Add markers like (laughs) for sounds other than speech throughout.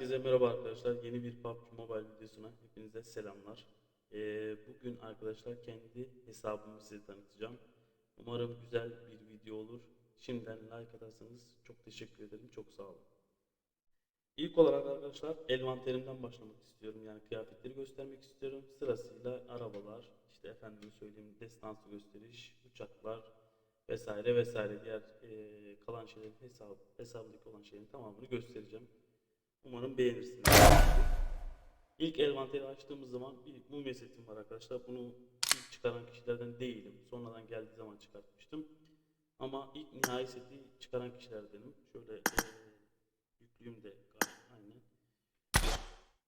Herkese merhaba arkadaşlar. Yeni bir PUBG Mobile videosuna hepinize selamlar. Ee, bugün arkadaşlar kendi hesabımı size tanıtacağım. Umarım güzel bir video olur. Şimdiden like atarsanız çok teşekkür ederim. Çok sağ olun. İlk olarak arkadaşlar envanterimden başlamak istiyorum. Yani kıyafetleri göstermek istiyorum. Sırasıyla arabalar, işte efendim söyleyeyim destansı gösteriş, uçaklar vesaire vesaire diğer eee, kalan şeylerin hesabı, hesabındaki olan şeylerin tamamını göstereceğim. Umarım beğenirsiniz. İlk envanteri açtığımız zaman bir mumya setim var arkadaşlar. Bunu ilk çıkaran kişilerden değilim. Sonradan geldiği zaman çıkartmıştım. Ama ilk nihai seti çıkaran kişilerdenim. Şöyle eee yüklüyüm de aynen.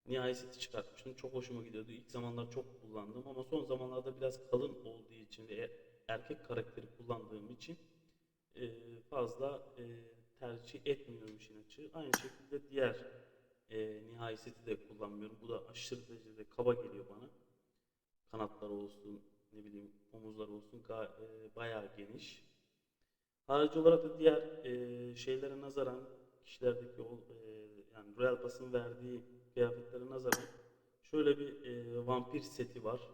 Nihai seti çıkartmıştım. Çok hoşuma gidiyordu. İlk zamanlar çok kullandım ama son zamanlarda biraz kalın olduğu için ve e- erkek karakteri kullandığım için eee, fazla eee, tercih etmiyorum işin açığı. Aynı şekilde diğer eee nihai seti de kullanmıyorum. Bu da aşırı derecede kaba geliyor bana. Kanatlar olsun, ne bileyim omuzlar olsun eee, bayağı geniş. Harici olarak da diğer eee, şeylere nazaran kişilerdeki o eee, yani Royal Pass'ın verdiği kıyafetlere nazaran şöyle bir eee, vampir seti var.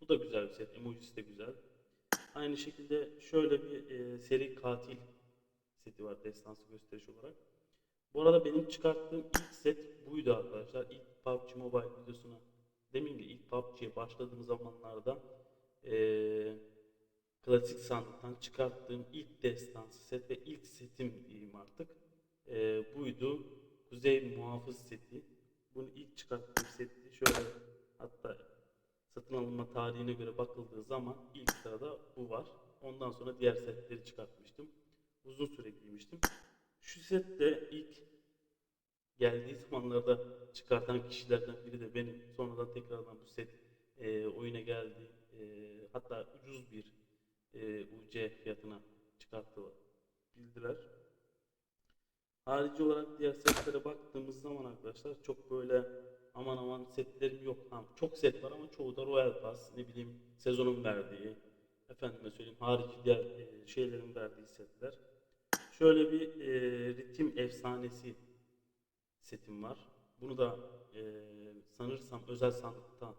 Bu da güzel bir set. Emojisi de güzel. Aynı şekilde şöyle bir eee, seri katil seti var destansı gösteriş olarak. Bu arada benim çıkarttığım ilk set buydu arkadaşlar. İlk PUBG Mobile videosuna demin de ilk PUBG'ye başladığım zamanlarda eee klasik sandıktan çıkarttığım ilk destansı set ve ilk setim diyeyim artık. Eee, buydu. Kuzey Muhafız seti. Bunu ilk çıkarttığım setti. Şöyle hatta satın alınma tarihine göre bakıldığı zaman ilk sırada bu var. Ondan sonra diğer setleri çıkartmıştım. Uzun süre giymiştim. Şu set de ilk geldiği zamanlarda çıkartan kişilerden biri de benim. Sonradan tekrardan bu set e, oyuna geldi. E, hatta ucuz bir e, UC fiyatına çıkarttılar. Bildiler. Harici olarak diğer setlere baktığımız zaman arkadaşlar çok böyle aman aman setlerim yok. Ha, çok set var ama çoğu da Royal Pass, ne bileyim sezonun verdiği, efendime söyleyeyim harici diğer e, şeylerin verdiği setler. Şöyle bir e, ritim efsanesi setim var. Bunu da e, sanırsam özel sandıktan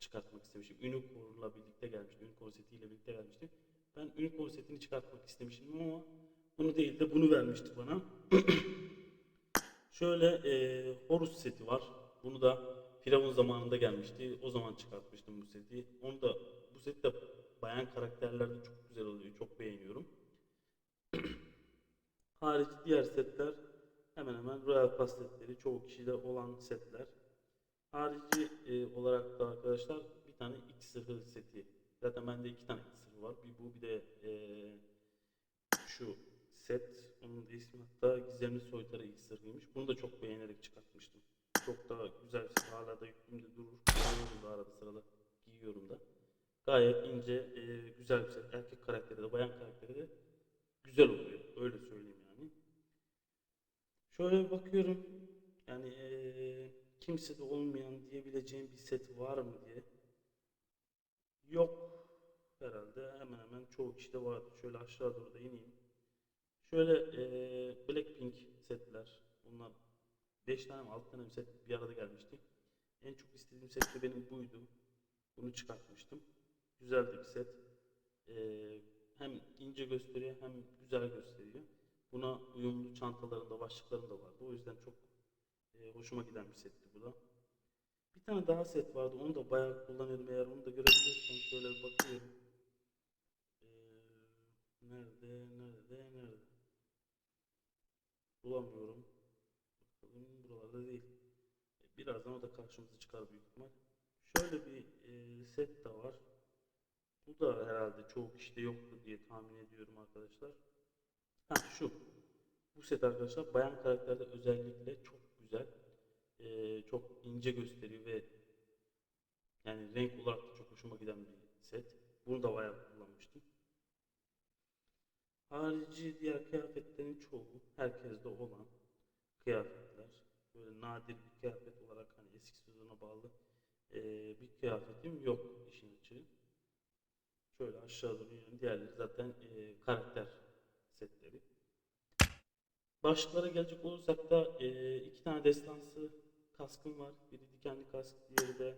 çıkartmak istemişim. Unicorn'la birlikte gelmişti. Unicorn setiyle birlikte gelmişti. Ben Unicorn setini çıkartmak istemiştim ama bunu değil de bunu vermişti bana. (clears throat) Şöyle e, Horus seti var. Bunu da Firavun zamanında gelmişti. O zaman çıkartmıştım bu seti. Onu da bu set de bayan karakterlerde çok güzel oluyor. Çok beğeniyorum. Harici diğer setler hemen hemen Royal Pass setleri çoğu kişide olan setler. Harici e, olarak da arkadaşlar bir tane X0 seti. Zaten bende iki tane X0 var. Bir bu bir de e, şu set. Onun da ismi hatta Gizemli Soytarı X0'ymış. Bunu da çok beğenerek çıkartmıştım. Çok da güzel bir. Hala da yüklümde durur. Kullanıyorum da arada sırada giyiyorum da. Gayet ince, e, güzel bir set. Erkek karakteri de, bayan karakteri de güzel oluyor. Öyle söyleyeyim yani. Şöyle bakıyorum. Yani eee kimsede olmayan diyebileceğim bir set var mı diye. Yok herhalde. Hemen hemen çoğu kişide vardı. Şöyle aşağı doğru da ineyim. Şöyle eee Blackpink setler. Bunlar 5 tane mi 6 tane mi set bir arada gelmişti. En çok istediğim set de benim buydu. Bunu çıkartmıştım. Güzel bir set. Eee, hem ince gösteriyor hem güzel gösteriyor. Buna uyumlu çantalarında, başlıklarında vardı. O yüzden çok e, hoşuma giden bir setti bu da. Bir tane daha set vardı. Onu da bayağı kullanıyordum. Eğer onu da görebilirsem şöyle bir bakıyorum. Ee, nerede, nerede, nerede? Bulamıyorum. Bakalım buralarda değil. E, Birazdan o da karşımıza çıkar büyük ihtimal. Şöyle bir e, set de var. Bu da herhalde çoğu kişide yoktu diye tahmin ediyorum arkadaşlar. Ha şu. Bu set arkadaşlar bayan karakterde özellikle çok güzel. Ee, çok ince gösteriyor ve yani renk olarak da çok hoşuma giden bir set. Bunu da bayağı kullanmıştım. Harici diğer kıyafetlerin çoğu herkeste olan kıyafetler. Böyle nadir bir kıyafet olarak hani eski sezona bağlı ee, bir kıyafetim yok işin açığı. Şöyle aşağı doğru. Diğerleri zaten ee, karakter setleri. Başlıklara gelecek olursak da e, iki tane destansı kaskım var. Biri dikenli kask, diğeri de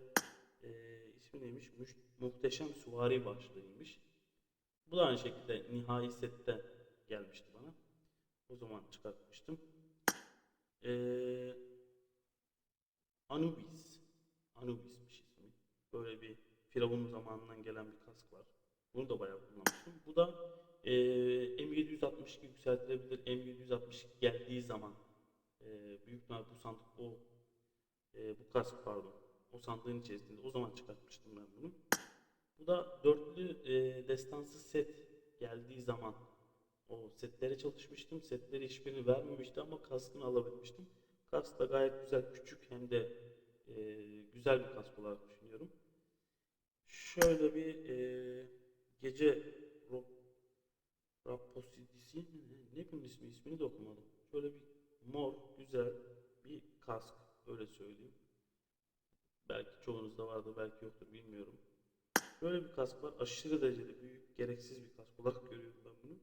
e, ismi neymiş? Müş- Muhteşem Süvari başlığıymış. Bu da aynı şekilde nihai sette gelmişti bana. O zaman çıkartmıştım. E, Anubis. Anubis'miş ismi. Böyle bir Firavun zamanından gelen bir kask var. Bunu da bayağı kullanmıştım. Bu da e, M762 yükseltilebilir. M762 geldiği zaman e, büyük ihtimal bu sandık o e, bu kask pardon o sandığın içerisinde o zaman çıkartmıştım ben bunu. Bu da dörtlü e, destansı set geldiği zaman o setlere çalışmıştım. Setleri hiçbirini vermemişti ama kaskını alabilmiştim. Kask da gayet güzel, küçük hem de e, güzel bir kask olarak düşünüyorum. Şöyle bir e, gece rock Raposidisi ne, bunun ismi ismini de okumadım. Şöyle bir mor güzel bir kask öyle söyleyeyim. Belki çoğunuzda vardır belki yoktur bilmiyorum. Böyle bir kask var aşırı derecede büyük gereksiz bir kask olarak (laughs) görüyorum ben bunu.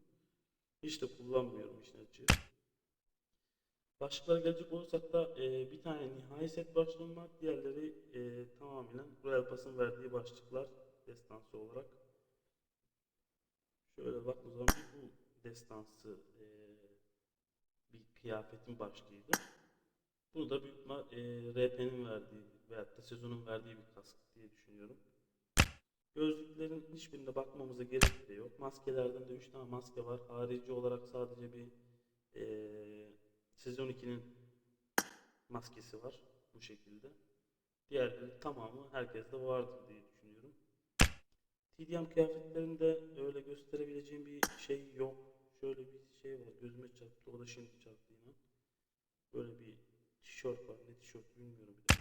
Hiç de kullanmıyorum işin açığı. Başlıklara gelecek olursak da e, bir tane nihai set başlığım var. Diğerleri e, tamamen Royal Pass'ın verdiği başlıklar destansı olarak. Şöyle baktığımız zaman bir bu destansı e, bir kıyafetin başlığıydı. Bunu da büyük e, RP'nin verdiği veyahut da sezonun verdiği bir kask diye düşünüyorum. Gözlüklerin hiçbirine bakmamıza gerek de yok. Maskelerden de 3 tane maske var. Harici olarak sadece bir e, sezon 2'nin maskesi var bu şekilde. Diğerleri tamamı herkeste vardır diye düşünüyorum. TDM kıyafetlerinde öyle gösterebileceğim bir şey yok. Şöyle bir şey var. Gözüme çarptı. O da şimdi çarptı yine. Böyle bir tişört var. Ne tişört bilmiyorum bile.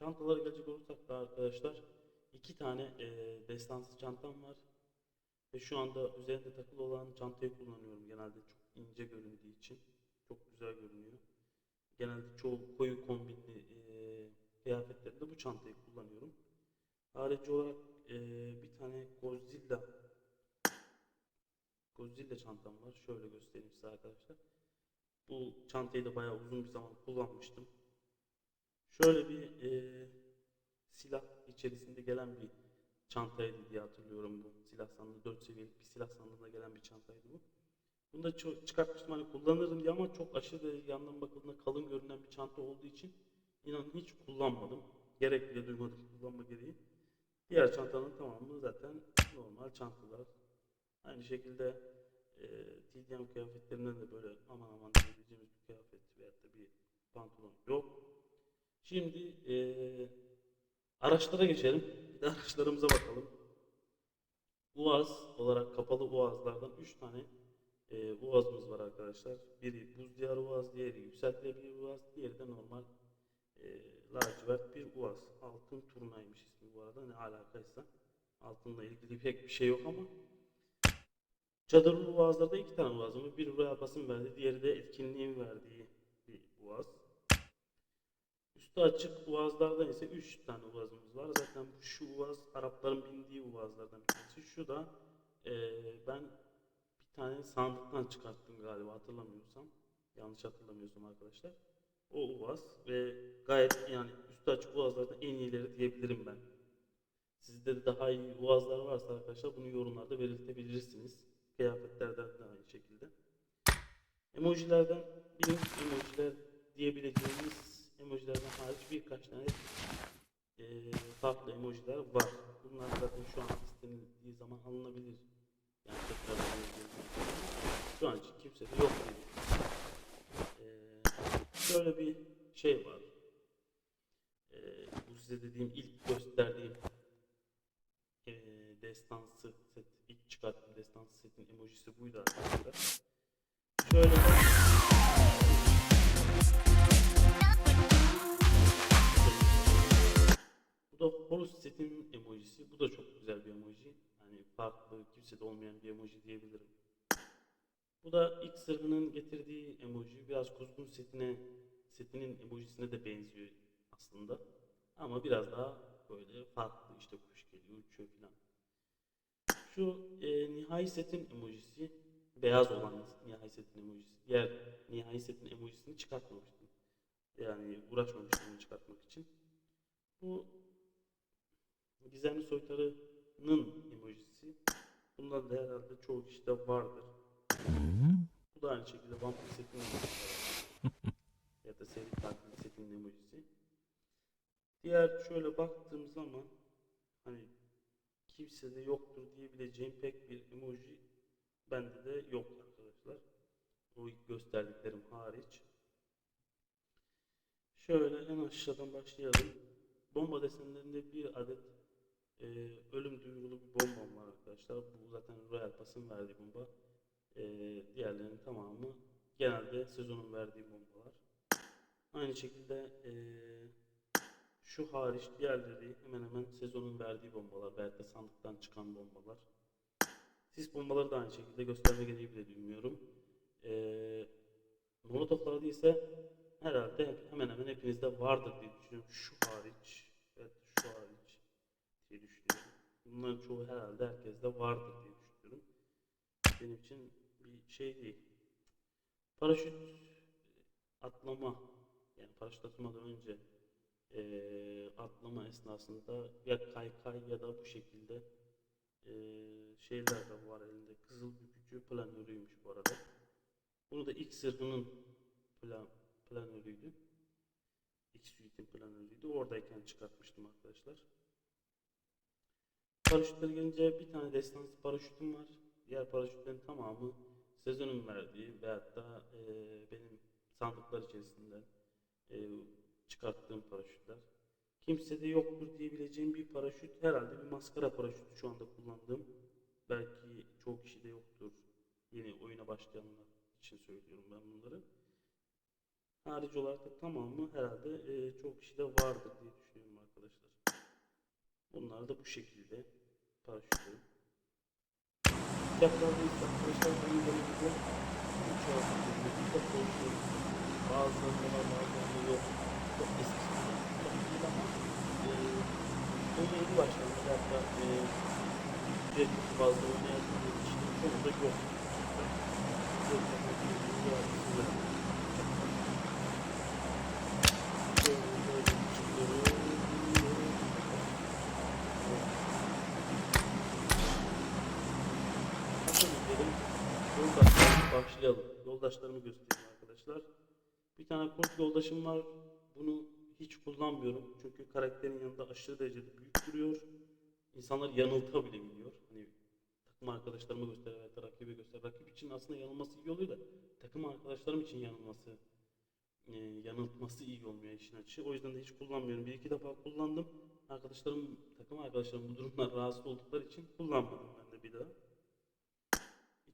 Çantalara gelecek olursak da arkadaşlar iki tane eee destansı çantam var. Ve şu anda üzerinde takılı olan çantayı kullanıyorum. Genelde çok ince göründüğü için. Çok güzel görünüyor. Genelde çoğu koyu kombinli eee kıyafetlerinde bu çantayı kullanıyorum. Harici olarak eee, bir tane Godzilla Godzilla çantam var. Şöyle göstereyim size arkadaşlar. Bu çantayı da bayağı uzun bir zaman kullanmıştım. Şöyle bir eee, silah içerisinde gelen bir çantaydı diye hatırlıyorum bu. Silah sandığı 4 seviyelik bir silah sandığında gelen bir çantaydı bu. Bunu da çıkartmıştım hani kullanırım diye ama çok aşırı derece yandan bakıldığında kalın görünen bir çanta olduğu için inanın hiç kullanmadım. Gerek bile duymadım kullanma gereği. Diğer çantanın tamamı zaten normal çantalar. Aynı şekilde e, TDM kıyafetlerinden de böyle aman aman diyebileceğimiz bir kıyafet veyahut da bir pantolon yok. Şimdi e, araçlara geçelim. Bir de araçlarımıza bakalım. UAZ olarak kapalı UAZ'lardan 3 tane e, UAZ'ımız var arkadaşlar. Biri buz diyar UAZ, diğeri yükseltilebilir UAZ, diğeri de normal e, lacivert bir UAZ. Altın turnaymış ismi bu arada ne alakaysa. Altınla ilgili pek bir şey yok ama Çadırlı Uaz'larda iki tane Uaz'ım var. Biri Royal Pass'ın verdiği, diğeri de etkinliğin verdiği bir Uaz. Üstü açık Uaz'lardan ise üç tane Uaz'ımız var. Zaten şu Uaz Arapların bindiği Uaz'lardan bir tanesi. Şu da eee, ben bir tane sandıktan çıkarttım galiba hatırlamıyorsam. Yanlış hatırlamıyorsam arkadaşlar. O Uaz ve gayet yani üstü açık Uaz'lardan en iyileri diyebilirim ben. Sizde de daha iyi Uaz'lar varsa arkadaşlar bunu yorumlarda belirtebilirsiniz. Kıyafetlerden de aynı şekilde. Emojilerden bilindik emojiler diyebileceğimiz emojilerden hariç birkaç tane eee, farklı emojiler var. Bunlar zaten şu an istenildiği zaman alınabilir. Yani tekrar. Şu an için kimse de yok gibi. Şöyle bir şey var. Eee, bu size dediğim ilk gösterdiğim eee destansı set, ilk çıkarttığım destansı setin emojisi buydu arkadaşlar. Şöyle Bu da Horus setin emojisi. Bu da çok güzel bir emoji. Yani farklı, kimsede olmayan bir emoji diyebilirim. Bu da ilk sırrının getirdiği emoji. Biraz kuzgun setine, setinin emojisine de benziyor aslında. Ama biraz daha böyle farklı. İşte kuş geliyor, uçuyor falan. Şu e, nihai setin emojisi beyaz olan nihai setin emojisi. Diğer nihai setin emojisini çıkartmamıştım. Yani uğraşmamıştım çıkartmak için. Bu gizemli soytarının emojisi. Bunlar da herhalde çoğu kişide vardır. Bu da aynı şekilde vampir setinin emojisi (laughs) ya da seri katil setinin emojisi. Diğer şöyle baktığım zaman hani kimsede yoktur diyebileceğim pek bir emoji bende de yok arkadaşlar. O ilk gösterdiklerim hariç. Şöyle en aşağıdan başlayalım. Bomba desenlerinde bir adet e, ölüm duyurulu bir bombam var arkadaşlar. Bu zaten Royal Pass'ın verdiği bomba. E, diğerlerinin tamamı genelde sezonun verdiği bombalar. Aynı şekilde e, şu hariç diğerleri hemen hemen sezonun verdiği bombalar. Belki de sandıktan çıkan bombalar. Sis bombaları da aynı şekilde gösterme gereği bile duymuyorum. Ee, Molotoflarda ise herhalde hemen hemen hepinizde vardır diye düşünüyorum. Şu hariç. Evet şu hariç diye düşünüyorum. Bunların çoğu herhalde herkeste vardır diye düşünüyorum. Benim için bir şey değil. Paraşüt atlama yani paraşüt atmadan önce eee, atlama esnasında ya kaykay ya da bu şekilde eee, şeyler de var elinde. Kızıl bükücü planörüymüş bu arada. Bunu da ilk zırhının plan, planörüydü. X suite'in planörüydü. Oradayken çıkartmıştım arkadaşlar. Paraşütlere gelince bir tane destansı paraşütüm var. Diğer paraşütlerin tamamı sezonun verdiği veyahut da eee, benim sandıklar içerisinden eee, çıkarttığım paraşütler. Kimsede yoktur diyebileceğim bir paraşüt herhalde bir maskara paraşütü şu anda kullandığım. Belki çoğu kişide yoktur. Yeni oyuna başlayanlar için söylüyorum ben bunları. Harici olarak da tamamı herhalde eee çoğu kişide vardır diye düşünüyorum arkadaşlar. Bunlar da bu şekilde paraşütlerim. Fazla oynayan kişinin çoğu da yok. Yok, yok, yok, yok, yok, yok, yok. Şöyle çıkıyorum. Nasıl gidelim? Yoldaşlarımı başlayalım. Yoldaşlarımı göstereyim arkadaşlar. Bir tane kurt yoldaşım var. Bunu hiç kullanmıyorum. Çünkü karakterin yanında aşırı derecede büyük duruyor. İnsanlar yanıltabiliyor. Hani takım arkadaşlarıma göster veya da rakibe göster. Rakip için aslında yanılması iyi oluyor da takım arkadaşlarım için yanılması e, yanıltması iyi olmuyor işin açığı. O yüzden de hiç kullanmıyorum. Bir iki defa kullandım. Arkadaşlarım, takım arkadaşlarım bu durumdan (laughs) rahatsız oldukları için kullanmadım ben de bir daha.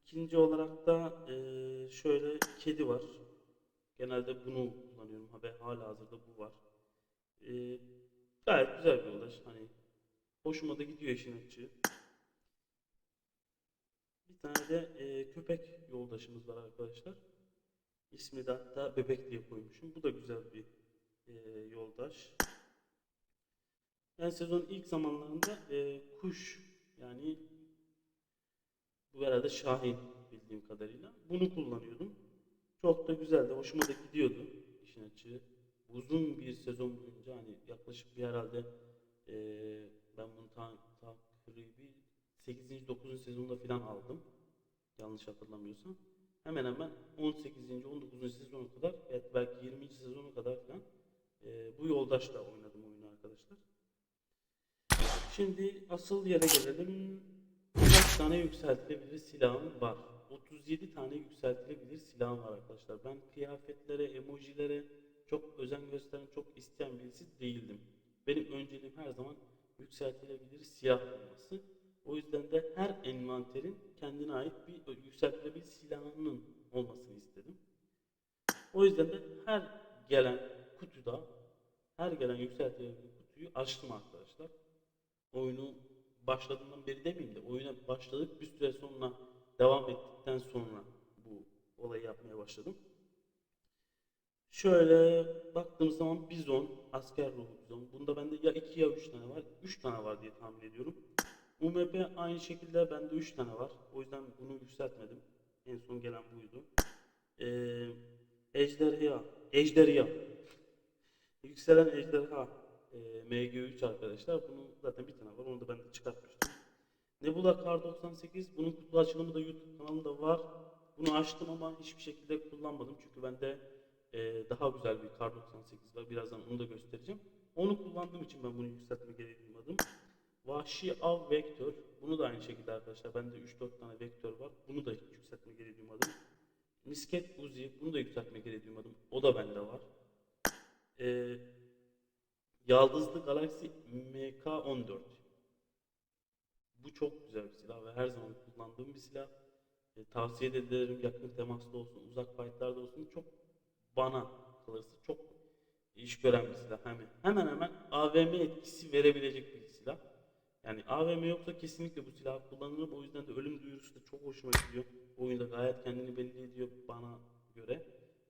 İkinci olarak da eee, şöyle kedi var. Genelde bunu kullanıyorum ve hala hazırda bu var. Eee, gayet güzel bir yoldaş. Hani hoşuma da gidiyor işin açığı. Bir tane de eee, köpek yoldaşımız var arkadaşlar. İsmi de hatta bebek diye koymuşum. Bu da güzel bir eee, yoldaş. Ben sezonun ilk zamanlarında eee, kuş yani bu herhalde Şahin bildiğim kadarıyla. Bunu kullanıyordum. Çok da güzeldi. Hoşuma da gidiyordu işin açığı. Uzun bir sezon boyunca hani yaklaşık bir herhalde eee, ben bunu ta, takribi 8. 9. sezonda falan aldım. Yanlış hatırlamıyorsam. Hemen hemen 18. 19. sezona kadar evet belki 20. sezona kadar falan eee, bu yoldaşla oynadım oyunu arkadaşlar. Şimdi asıl yere gelelim. Kaç tane yükseltilebilir silahım var? 37 tane yükseltilebilir silahım var arkadaşlar. Ben kıyafetlere, emojilere çok özen gösteren, çok isteyen birisi değildim. Benim önceliğim her zaman yükseltilebilir silah olması. O yüzden de her envanterin kendine ait bir yükseltilebilir silahının olmasını istedim. O yüzden de her gelen kutuda, her gelen yükseltilebilir kutuyu açtım arkadaşlar oyunu başladığından beri demeyeyim de oyuna başladık bir süre sonra devam ettikten sonra bu olayı yapmaya başladım. Şöyle baktığımız zaman bizon, asker ruhu bizon. Bunda bende ya 2 ya 3 tane var. 3 tane var diye tahmin ediyorum. UMP aynı şekilde bende 3 tane var. O yüzden bunu yükseltmedim. En son gelen buydu. Ee, ejderha. Ejderha. Yükselen ejderha. Ee, MG3 arkadaşlar. Bunun zaten bir tane var. Onu da ben de çıkartmıştım. Nebula Kar 98. Bunun kutu açılımı da YouTube kanalımda var. Bunu açtım ama hiçbir şekilde kullanmadım. Çünkü bende e, daha güzel bir Kar 98 var. Birazdan onu da göstereceğim. Onu kullandığım için ben bunu yükseltme gereği duymadım. Vahşi Av Vektör. Bunu da aynı şekilde arkadaşlar. Bende 3-4 tane vektör var. Bunu da yükseltme gereği duymadım. Misket Uzi. Bunu da yükseltme gereği duymadım. O da bende var. Ee, Yaldızlı Galaxy MK14. Bu çok güzel bir silah ve her zaman kullandığım bir silah. E, tavsiye de ederim yakın temasta olsun, uzak fightlarda olsun. Çok bana kalırsa çok iş gören bir silah. Hemen hemen, hemen AVM etkisi verebilecek bir silah. Yani AVM yoksa kesinlikle bu silahı kullanırım. O yüzden de ölüm duyurusu da çok hoşuma gidiyor. Oyunda gayet kendini belli ediyor bana göre.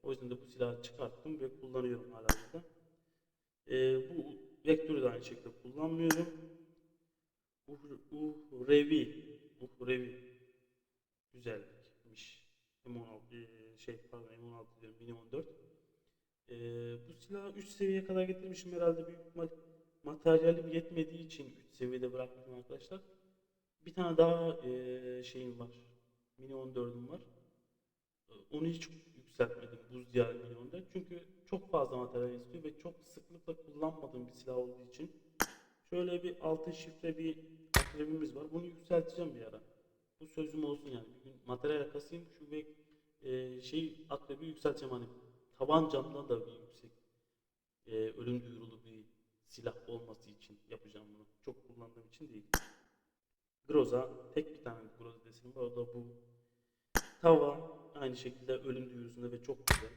O yüzden de bu silahı çıkarttım ve kullanıyorum hala da. Ee, bu vektörü de aynı şekilde kullanmıyorum. Uh, Uhrevi. Uhrevi. Güzelmiş. M16 e, şey pardon M16 diyorum Mini 14. Ee, bu silahı 3 seviyeye kadar getirmişim herhalde büyük ihtimal materyalim yetmediği için 3 seviyede bırakmışım arkadaşlar. Bir tane daha e, şeyim var. Mini 14'üm var. Onu hiç yükseltmedim buz Mini 14. Çünkü çok fazla materyal istiyor ve çok sıklıkla kullanmadığım bir silah olduğu için. Şöyle bir altın şifre bir akrebimiz var. Bunu yükselteceğim bir ara. Bu sözüm olsun yani. Bir gün materyal kasayım şu ve e, şey akrebi yükselteceğim hani tabancamdan da bir yüksek e, ölüm duyurulu bir silah olması için yapacağım bunu. Çok kullandığım için değil. Groza tek bir tane Groza desenim var o da bu. Tava aynı şekilde ölüm duyurusunda ve çok güzel.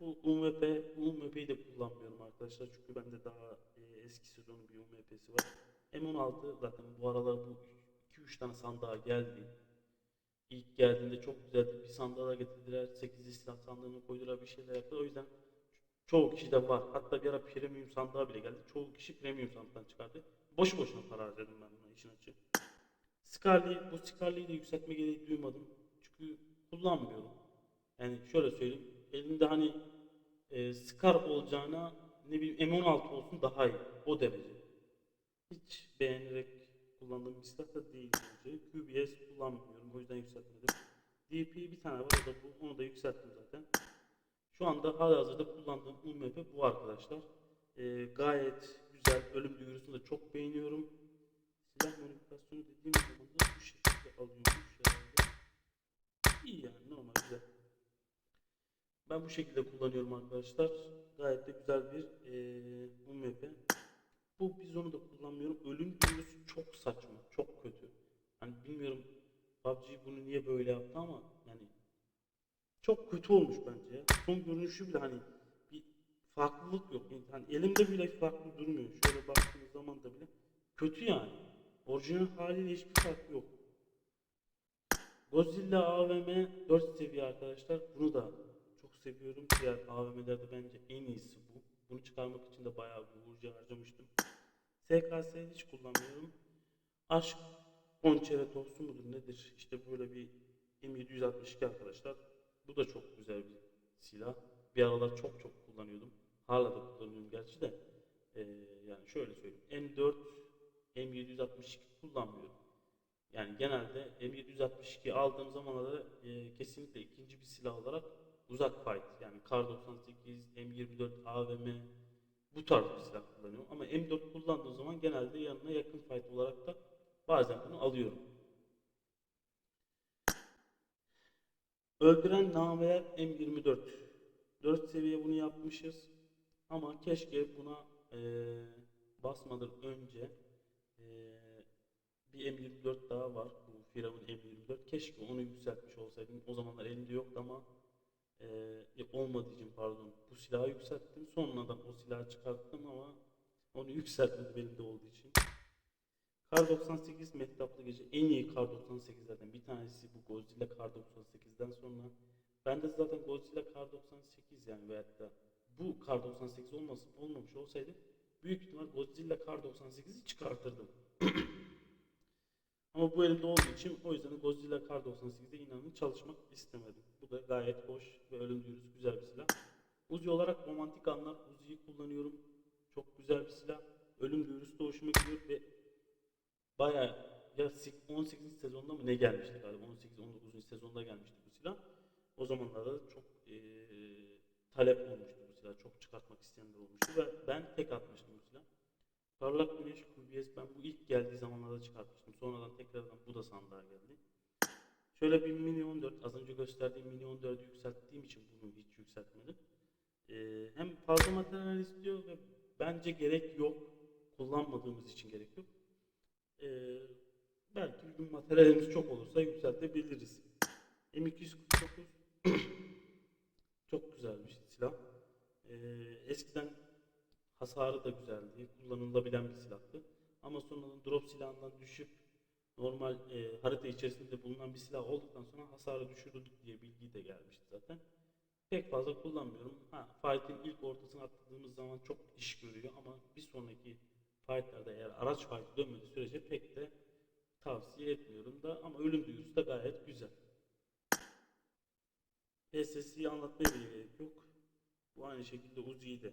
Bu UMP, bu UMP'yi de kullanmıyorum arkadaşlar çünkü bende daha e, eski sezonun bir UMP'si var. M16 zaten bu aralar bu 2-3 tane sandığa geldi. İlk geldiğinde çok güzeldi. Bir sandığa getirdiler. 8 silah sandığını koydular bir şeyler yaptılar. O yüzden çoğu kişi de var. Hatta bir ara premium sandığa bile geldi. Çoğu kişi premium sandıktan çıkardı. Boşu boşuna para harcadım ben buna işin açığı. Scarlet, bu Scarlet'i de yükseltme gereği duymadım. Çünkü kullanmıyorum. Yani şöyle söyleyeyim. Elimde hani e, Scar olacağına ne bileyim M16 olsun daha iyi. O derece. Hiç beğenerek kullandığım bir silah da değil. QBS kullanmıyorum. O yüzden yükseltmedim. DP bir tane var. Da bu. Onu da yükselttim zaten. Şu anda halihazırda kullandığım UMP bu arkadaşlar. E, gayet güzel. Ölüm duyurusunu da çok beğeniyorum. Silah modifikasyonu dediğim zaman da bu şekilde alıyormuş herhalde. İyi yani normal güzel. Ben bu şekilde kullanıyorum arkadaşlar. Gayet de güzel bir eee UMP. Bu bizonu da kullanmıyorum. Ölüm duyurusu çok saçma, çok kötü. Hani bilmiyorum PUBG bunu niye böyle yaptı ama yani çok kötü olmuş bence ya. Son görünüşü bile hani bir farklılık yok. Yani hani elimde bile farklı durmuyor. Şöyle baktığınız zaman da bile kötü yani. Orijinal haliyle hiçbir fark yok. Godzilla AVM 4 seviye arkadaşlar. Bunu da çok seviyorum. Diğer AVM'lerde bence en iyisi bu. Bunu çıkarmak için de bayağı bir uğraşı harcamıştım. SKS'yi hiç kullanmıyorum. Aşk Concerto'su mudur nedir? İşte böyle bir M762 arkadaşlar. Bu da çok güzel bir silah. Bir aralar çok çok kullanıyordum. Hala da kullanıyorum gerçi de. Ee, yani şöyle söyleyeyim. M4, M762 kullanmıyorum. Yani genelde M762 aldığım zamanlarda e, kesinlikle ikinci bir silah olarak uzak fight yani Kar 98, M24, AVM bu tarz bir silah kullanıyorum. Ama M4 kullandığım zaman genelde yanına yakın fight olarak da bazen bunu alıyorum. Öldüren nameler M24. 4 seviye bunu yapmışız. Ama keşke buna eee basmadan önce bir M24 daha var. Bu Firavun M24. Keşke onu yükseltmiş olsaydım. O zamanlar elimde yoktu ama eee olmadığı için pardon. Bu silahı yükselttim. Sonradan o silahı çıkarttım ama onu yükseltmedim elimde olduğu için. Kar 98 Mehtaplı Gece en iyi Kar 98'lerden bir tanesi bu Godzilla Kar 98'den sonra. Ben de zaten Godzilla Kar 98 yani veyahut da bu Kar 98 olmasın, olmamış olsaydı büyük ihtimal Godzilla Kar 98'i çıkartırdım. (clears throat) Ama bu elimde olduğu için o yüzden Godzilla Kar 98'de inanın çalışmak istemedim. Bu da gayet hoş ve ölüm duyurusu güzel bir silah. Uzi olarak romantik anlar Uzi'yi kullanıyorum. Çok güzel bir silah. Ölüm duyurusu da hoşuma gidiyor ve bayağı ya sek- 18. sezonda mı ne gelmişti galiba 18-19. sezonda gelmişti bu silah. O zamanlarda da çok eee, talep olmuştu silah. Çok çıkartmak isteyenler olmuştu ve ben tek atmıştım silah. Parlak Güneş QBS ben bu ilk geldiği zamanlarda çıkartmıştım. Sonradan tekrardan bu da sandığa geldi. Şöyle bir Mini 14 az önce gösterdiğim Mini 14'ü yükselttiğim için bunu hiç yükseltmedim. Eee, hem fazla materyal istiyor ve bence gerek yok. Kullanmadığımız için gerek yok. Eee, belki bir gün materyalimiz çok olursa yükseltebiliriz. M249 (clears throat) çok güzel bir silah. Eee, eskiden hasarı da güzeldi. Kullanılabilen bir silahtı. Ama sonradan drop silahından düşüp normal eee, harita içerisinde bulunan bir silah olduktan sonra hasarı düşürdük diye bilgi de gelmişti zaten. Pek fazla kullanmıyorum. Ha, fight'in ilk ortasına atladığımız zaman çok iş görüyor ama bir sonraki fight'larda eğer araç fight'ı dönmediği sürece pek de tavsiye etmiyorum da ama ölüm duyurusu da gayet güzel. PSS'yi anlatmaya bile gerek yok. Bu aynı şekilde Uzi'yi de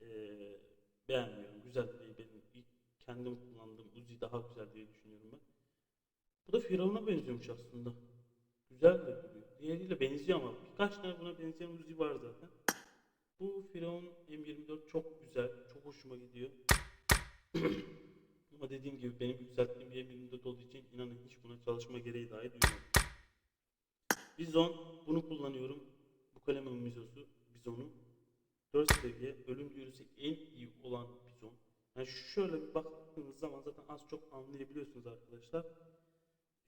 eee, beğenmiyorum. Güzel değil. Benim ilk kendim kullandığım Uzi daha güzel diye düşünüyorum ben. Bu da Firavun'a benziyormuş aslında. Güzel de duruyor. Diğeriyle benziyor ama birkaç tane buna benzeyen Uzi var zaten. Bu Firavun M24 çok güzel. Çok hoşuma gidiyor. (clears throat) ama dediğim gibi benim yükselttiğim bir M24 olduğu için inanın hiç buna çalışma gereği dahi duymuyorum. Bizon bunu kullanıyorum. Bu kalemin mizosu Bizon'un 4 seviye ölüm duyurusu en iyi olan Bizon. Yani şöyle bir baktığınız zaman zaten az çok anlayabiliyorsunuz arkadaşlar.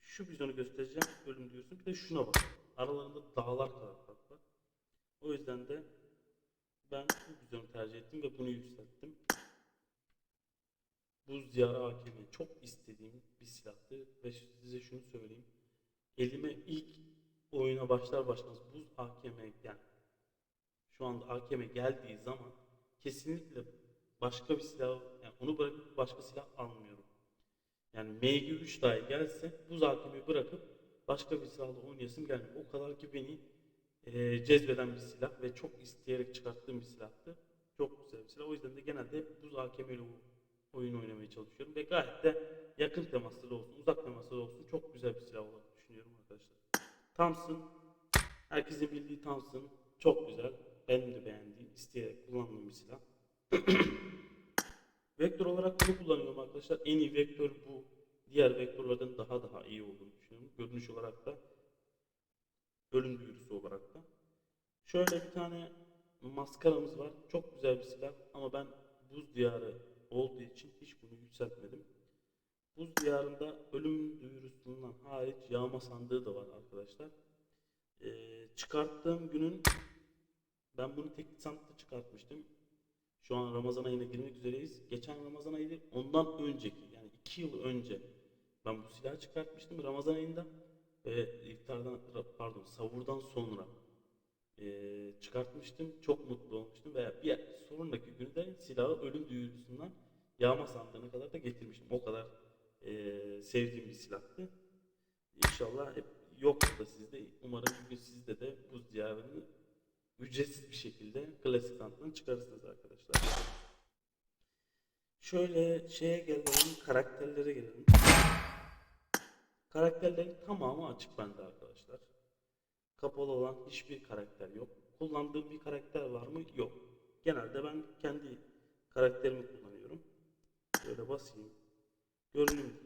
Şu Bizon'u göstereceğim ölüm duyurusu. Bir de şuna bak. Aralarında dağlar kadar fark var. O yüzden de ben bu Bizon'u tercih ettim ve bunu yükselttim. Buz diyarı AKM çok istediğim bir silahtı ve size şunu söyleyeyim. Elime ilk oyuna başlar başlamaz buz AKM yani şu anda AKM geldiği zaman kesinlikle başka bir silah yani onu bırakıp başka silah almıyorum. Yani MG3 dahi gelse buz AKM'yi bırakıp başka bir silahla oynayasım gelmiyor. O kadar ki beni eee, cezbeden bir silah ve çok isteyerek çıkarttığım bir silahtı. Çok güzel bir silah. O yüzden de genelde buz AKM ile oyun oynamaya çalışıyorum ve gayet de yakın temaslı da olsun, uzak temaslı da olsun çok güzel bir silah olarak düşünüyorum arkadaşlar. Thompson, herkesin bildiği Thompson çok güzel. Benim de beğendiğim, isteyerek kullandığım bir silah. (clears throat) vektör olarak bunu kullanıyorum arkadaşlar. En iyi vektör bu. Diğer vektörlerden daha daha iyi olduğunu düşünüyorum. Görünüş olarak da, ölüm duyurusu olarak da. Şöyle bir tane maskaramız var. Çok güzel bir silah ama ben buz diyarı olduğu için hiç bunu yükseltmedim. Buz diyarında ölüm duyurusundan hariç yağma sandığı da var arkadaşlar. Ee, çıkarttığım günün ben bunu tek sandıkta çıkartmıştım. Şu an Ramazan ayına girmek üzereyiz. Geçen Ramazan ayı ondan önceki yani iki yıl önce ben bu silahı çıkartmıştım Ramazan ayında ve iftardan pardon savurdan sonra eee, çıkartmıştım. Çok mutlu olmuştum ve bir sonraki günü de silahı ölüm duyurusundan yağma sandığına kadar da getirmiştim. O kadar eee, sevdiğim bir silahtı. İnşallah hep yoktu da sizde. Umarım bir gün sizde de buz diyarını ücretsiz bir şekilde klasik sandığından çıkarırsınız arkadaşlar. Şöyle şeye gelelim, karakterlere gelelim. Karakterlerin tamamı açık bende arkadaşlar. Kapalı olan hiçbir karakter yok. Kullandığım bir karakter var mı? Yok. Genelde ben kendi karakterimi kullanıyorum. Böyle basayım. Görünüm.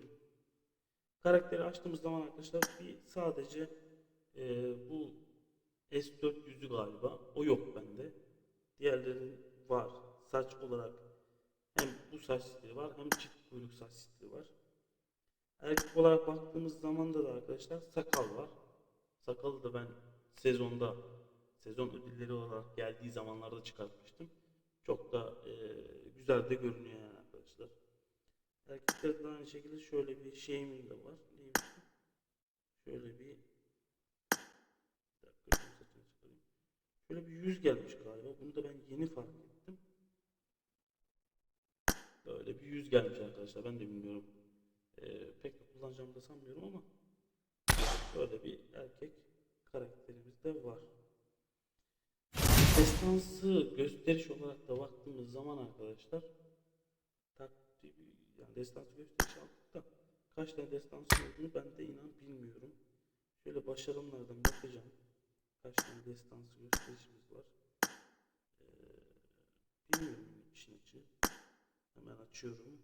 Karakteri açtığımız zaman arkadaşlar bir sadece eee, bu S400'ü galiba. O yok bende. Diğerlerinin var. Saç olarak hem bu saç stili var hem çift kuyruk saç stili var. Erkek olarak baktığımız zaman da, da arkadaşlar sakal var. Sakalı da ben sezonda sezon ödülleri olarak geldiği zamanlarda çıkartmıştım. Çok da eee, güzel de görünüyor yani arkadaşlar. Erkeklerde de aynı şekilde şöyle bir şeyim de var. Neymiş? Şöyle bir Şöyle bir yüz gelmiş galiba. Bunu da ben yeni fark ettim. Böyle bir yüz gelmiş arkadaşlar. Ben de bilmiyorum. Ee, pek de kullanacağımı da sanmıyorum ama böyle bir erkek karakterimiz de var. Destansı gösteriş olarak da baktığımız zaman arkadaşlar yani destansı gösteriş aldık da kaç tane destansı olduğunu ben de inan bilmiyorum. Şöyle başarımlardan bakacağım. Kaç tane destansı gösterişimiz var. Ee, bilmiyorum işin açığı. Hemen açıyorum.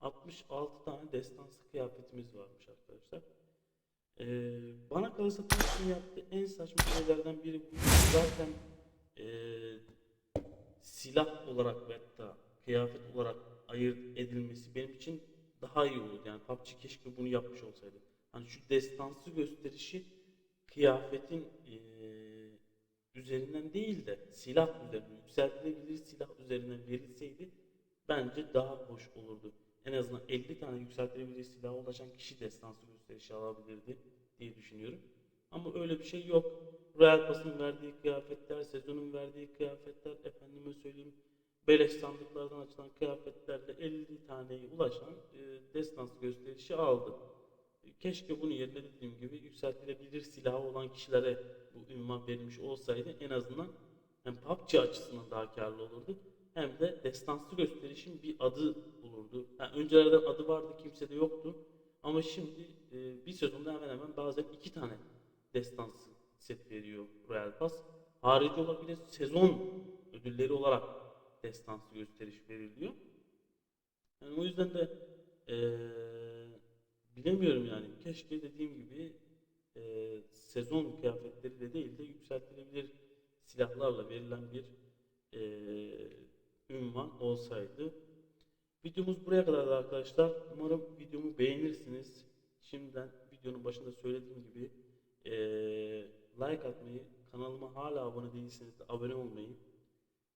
...66 tane destansı kıyafetimiz varmış arkadaşlar. Ee, bana kalırsa Thompson yaptığı en saçma şeylerden biri bu. Zaten ee, silah olarak ve hatta kıyafet olarak ayırt edilmesi benim için daha iyi olurdu. Yani PUBG keşke bunu yapmış olsaydı. Hani şu destansı gösterişi kıyafetin ee, üzerinden değil de silah üzerinden, yükseltilebilir silah üzerinden verilseydi bence daha hoş olurdu. En azından 50 tane yükseltilebilir silah ulaşan kişi destansı gösterişi alabilirdi diye düşünüyorum. Ama öyle bir şey yok. Royal Pass'ın verdiği kıyafetler, sezonun verdiği kıyafetler, efendime söyleyeyim beleş sandıklardan açılan kıyafetlerle 50 taneye ulaşan e, destansı gösterişi aldı. Keşke bunun yerine dediğim gibi yükseltilebilir silahı olan kişilere bu ünvan verilmiş olsaydı en azından hem PUBG açısından daha karlı olurdu hem de destansı gösterişin bir adı olurdu. Yani öncelerden adı vardı kimsede yoktu ama şimdi e, bir sezonda hemen hemen bazen iki tane destansı set veriyor Royal Pass. Harici olabilir sezon ödülleri olarak destansı gösteriş veriliyor. Yani o yüzden de eee, bilemiyorum yani. Keşke dediğim gibi eee, sezon kıyafetleriyle değil de yükseltilebilir silahlarla verilen bir eee, ünvan olsaydı. Videomuz buraya kadardı arkadaşlar. Umarım videomu beğenirsiniz. Şimdiden videonun başında söylediğim gibi eee, like atmayı, kanalıma hala abone değilseniz de abone olmayı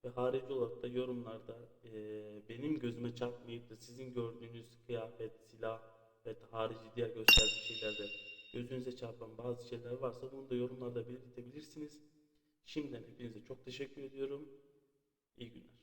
ve harici olarak da yorumlarda eee, benim gözüme çarpmayıp da sizin gördüğünüz kıyafet, silah ve harici diğer gösterdiğim şeylerde gözünüze çarpan bazı şeyler varsa bunu da yorumlarda belirtebilirsiniz. Şimdiden hepinize çok teşekkür ediyorum. İyi günler.